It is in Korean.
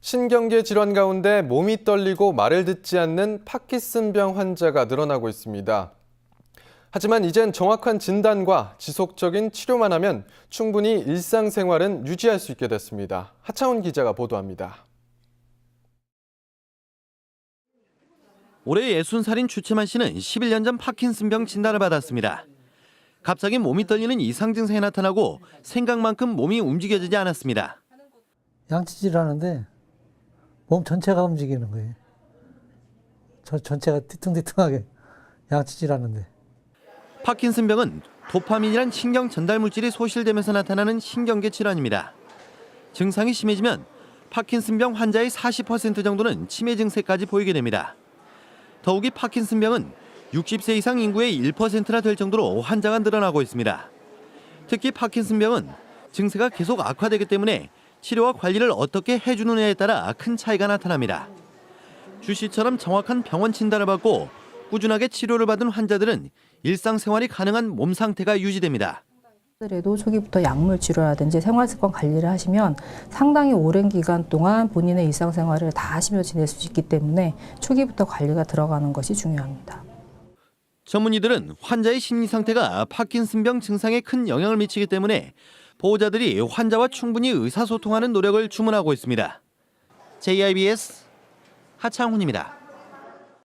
신경계 질환 가운데 몸이 떨리고 말을 듣지 않는 파키슨병 환자가 늘어나고 있습니다. 하지만 이젠 정확한 진단과 지속적인 치료만 하면 충분히 일상생활은 유지할 수 있게 됐습니다. 하차훈 기자가 보도합니다. 올해 60살인 추채만 씨는 11년 전 파킨슨병 진단을 받았습니다. 갑자기 몸이 떨리는 이상 증상이 나타나고 생각만큼 몸이 움직여지지 않았습니다. 양치질 하는데 몸 전체가 움직이는 거예요. 저 전체가 뒤뚱뒤뚱하게 양치질 하는데. 파킨슨병은 도파민이란 신경 전달 물질이 소실되면서 나타나는 신경계 질환입니다. 증상이 심해지면 파킨슨병 환자의 40% 정도는 치매 증세까지 보이게 됩니다. 더욱이 파킨슨병은 60세 이상 인구의 1%나 될 정도로 환자가 늘어나고 있습니다. 특히 파킨슨병은 증세가 계속 악화되기 때문에 치료와 관리를 어떻게 해주느냐에 따라 큰 차이가 나타납니다. 주 씨처럼 정확한 병원 진단을 받고 꾸준하게 치료를 받은 환자들은 일상생활이 가능한 몸 상태가 유지됩니다. 들에도 초기부터 약물 치료라든지 생활습관 관리를 하시면 상당히 오랜 기간 동안 본인의 일상생활을 다 하시며 지낼 수 있기 때문에 초기부터 관리가 들어가는 것이 중요합니다. 전문의들은 환자의 심리 상태가 파킨슨병 증상에 큰 영향을 미치기 때문에 보호자들이 환자와 충분히 의사소통하는 노력을 주문하고 있습니다. JIBS 하창훈입니다.